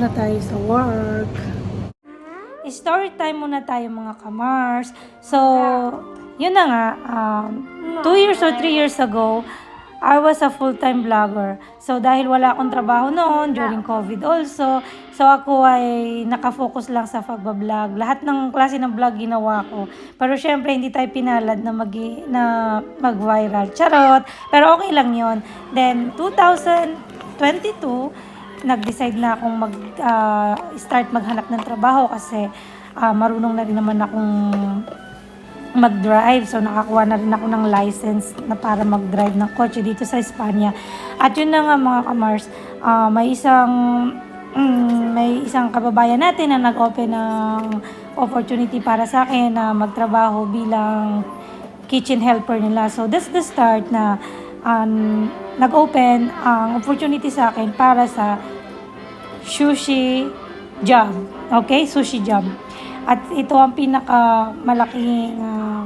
na tayo sa work. Story time muna tayo mga kamars. So, yun na nga, um, two years or three years ago, I was a full-time vlogger. So, dahil wala akong trabaho noon, during COVID also, so ako ay nakafocus lang sa pagbablog. Lahat ng klase ng vlog ginawa ko. Pero syempre, hindi tayo pinalad na, mag na mag-viral. Charot! Pero okay lang yon Then, 2022, nag-decide na akong mag-start maghanap ng trabaho kasi ah, marunong na rin naman akong mag-drive. So, nakakuha na rin ako ng license na para mag-drive ng kotse dito sa Espanya. At yun na nga mga kamars, ah, may isang mm, may isang kababayan natin na nag-open ng opportunity para sa akin na magtrabaho bilang kitchen helper nila. So, that's the start na um, nag-open ang opportunity sa akin para sa sushi job. Okay? Sushi job. At ito ang pinaka malaking ah,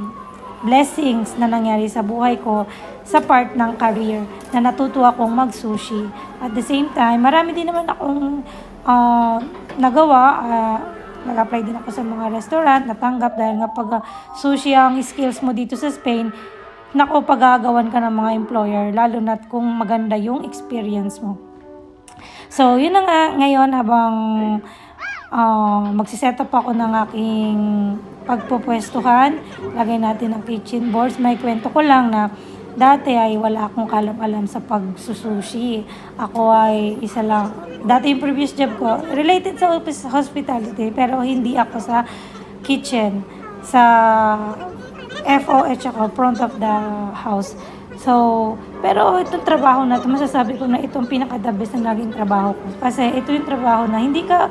blessings na nangyari sa buhay ko sa part ng career na natuto akong mag-sushi. At the same time, marami din naman akong ah, nagawa. ah, nag-apply din ako sa mga restaurant, natanggap dahil nga pag sushi ang skills mo dito sa Spain, nako pagagawan ka ng mga employer, lalo na kung maganda yung experience mo. So, yun na nga ngayon habang uh, magsiset up ako ng aking pagpupwestuhan. Lagay natin ang kitchen boards. May kwento ko lang na dati ay wala akong kalam-alam sa pagsusushi. Ako ay isa lang. Dati yung previous job ko, related sa office hospitality, pero hindi ako sa kitchen. Sa FOH ako, front of the house. So, pero itong trabaho na ito, masasabi ko na itong pinaka-the na naging trabaho ko. Kasi ito yung trabaho na hindi ka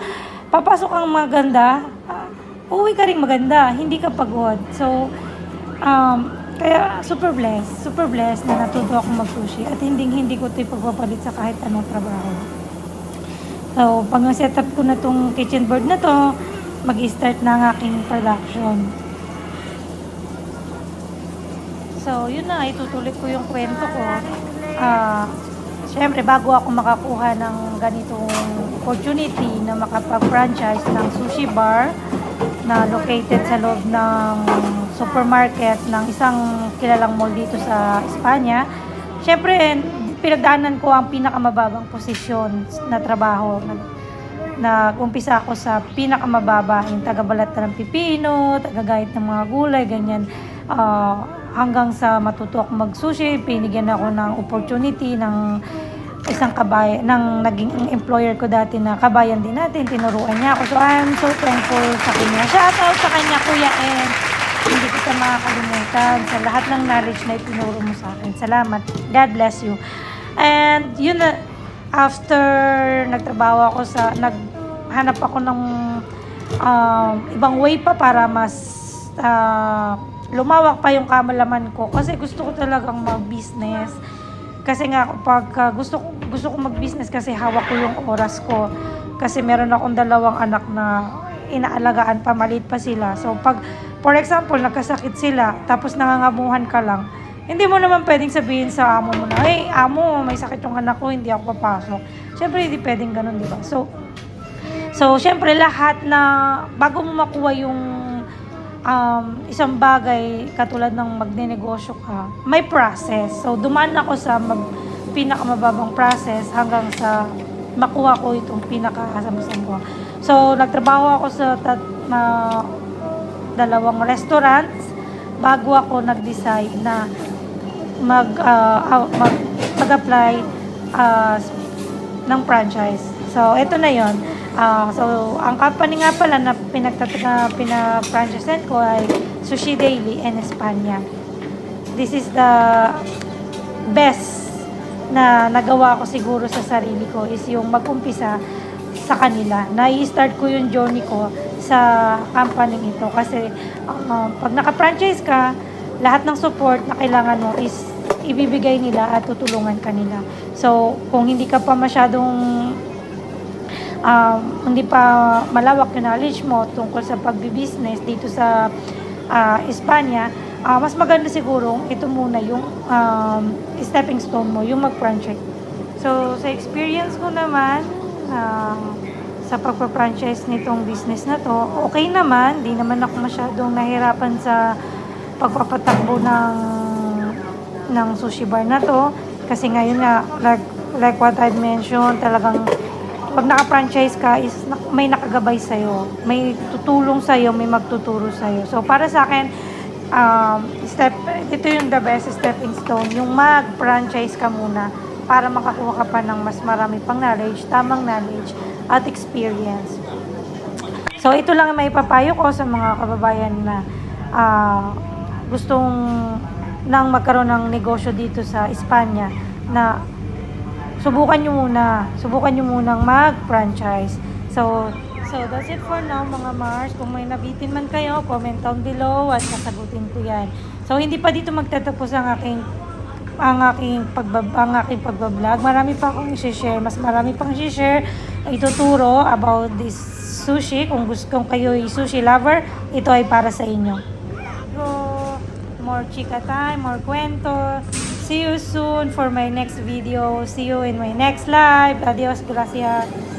papasok ang maganda, uh, uwi ka rin maganda, hindi ka pagod. So, um, kaya super blessed, super blessed na natuto ako mag-sushi at hindi hindi ko ito ipagpapalit sa kahit anong trabaho. So, pag na-set up ko na tong kitchen board na to, mag-start na ang aking production. So, yun na, itutuloy ko yung kwento ko. Ah, Siyempre, bago ako makakuha ng ganitong opportunity na makapag-franchise ng sushi bar na located sa loob ng supermarket ng isang kilalang mall dito sa Espanya, siyempre, pinagdaanan ko ang pinakamababang posisyon na trabaho. Nag-umpisa ako sa pinakamababa, yung taga-balat ng pipino, taga-gayat ng mga gulay, ganyan. Ah, hanggang sa matuto ako mag-sushi, pinigyan ako ng opportunity ng isang kabayan, ng naging employer ko dati na kabayan din natin, tinuruan niya ako. So, I'm so thankful sa kanya. Shout out sa kanya, Kuya En. Hindi kita makakalimutan sa lahat ng knowledge na itinuro mo sa akin. Salamat. God bless you. And yun na, after nagtrabaho ako sa, naghanap ako ng um, ibang way pa para mas ah, lumawak pa yung kamalaman ko kasi gusto ko talagang mag-business. Kasi nga pag uh, gusto ko gusto ko mag-business kasi hawak ko yung oras ko. Kasi meron akong dalawang anak na inaalagaan pa, maliit pa sila. So pag for example, nagkasakit sila tapos nangangamuhan ka lang, hindi mo naman pwedeng sabihin sa amo mo na, hey, amo, may sakit yung anak ko, hindi ako papasok. Siyempre, hindi pwedeng ganun, di ba? So, so, siyempre, lahat na, bago mo makuha yung um, isang bagay katulad ng magnenegosyo ka, may process. So, dumaan ako sa mag, pinakamababang process hanggang sa makuha ko itong pinakaasam-asam ko. So, nagtrabaho ako sa tat, na, dalawang restaurants bago ako nag-decide na mag, uh, mag, mag-apply uh, ng franchise. So, ito na yon Ah, so, ang company nga pala na pinagtat na pina-franchise ko ay Sushi Daily in Espanya. This is the best na nagawa ko siguro sa sarili ko is yung mag-umpisa sa kanila. Na-start ko yung journey ko sa company ito kasi uh, pag naka-franchise ka, lahat ng support na kailangan mo is ibibigay nila at tutulungan ka nila. So, kung hindi ka pa masyadong um, hindi pa malawak yung knowledge mo tungkol sa pagbibusiness dito sa uh, Espanya, uh, mas maganda siguro ito muna yung um, stepping stone mo, yung mag-franchise. So, sa experience ko naman, uh, sa pagpa-franchise nitong business na to. Okay naman, di naman ako masyadong nahirapan sa pagpapatakbo ng ng sushi bar na to. Kasi ngayon nga, like, like what I mentioned, talagang pag naka-franchise ka, is may nakagabay sa'yo. May tutulong sa'yo, may magtuturo sa'yo. So, para sa akin, um, step, ito yung the best stepping stone. Yung mag-franchise ka muna para makakuha ka pa ng mas marami pang knowledge, tamang knowledge, at experience. So, ito lang ang may papayo ko sa mga kababayan na ah, gustong nang magkaroon ng negosyo dito sa Espanya na subukan nyo muna. Subukan nyo munang mag-franchise. So, so that's it for now mga Mars. Kung may nabitin man kayo, comment down below at sasagutin ko yan. So, hindi pa dito magtatapos ang aking ang aking pagbab ang aking pagbablog. Marami pa akong i-share, mas marami pang i-share, ituturo about this sushi. Kung gusto kung kayo ay sushi lover, ito ay para sa inyo. Go, more chika time, more kwento. See you soon for my next video. See you in my next live. Adios, gracias.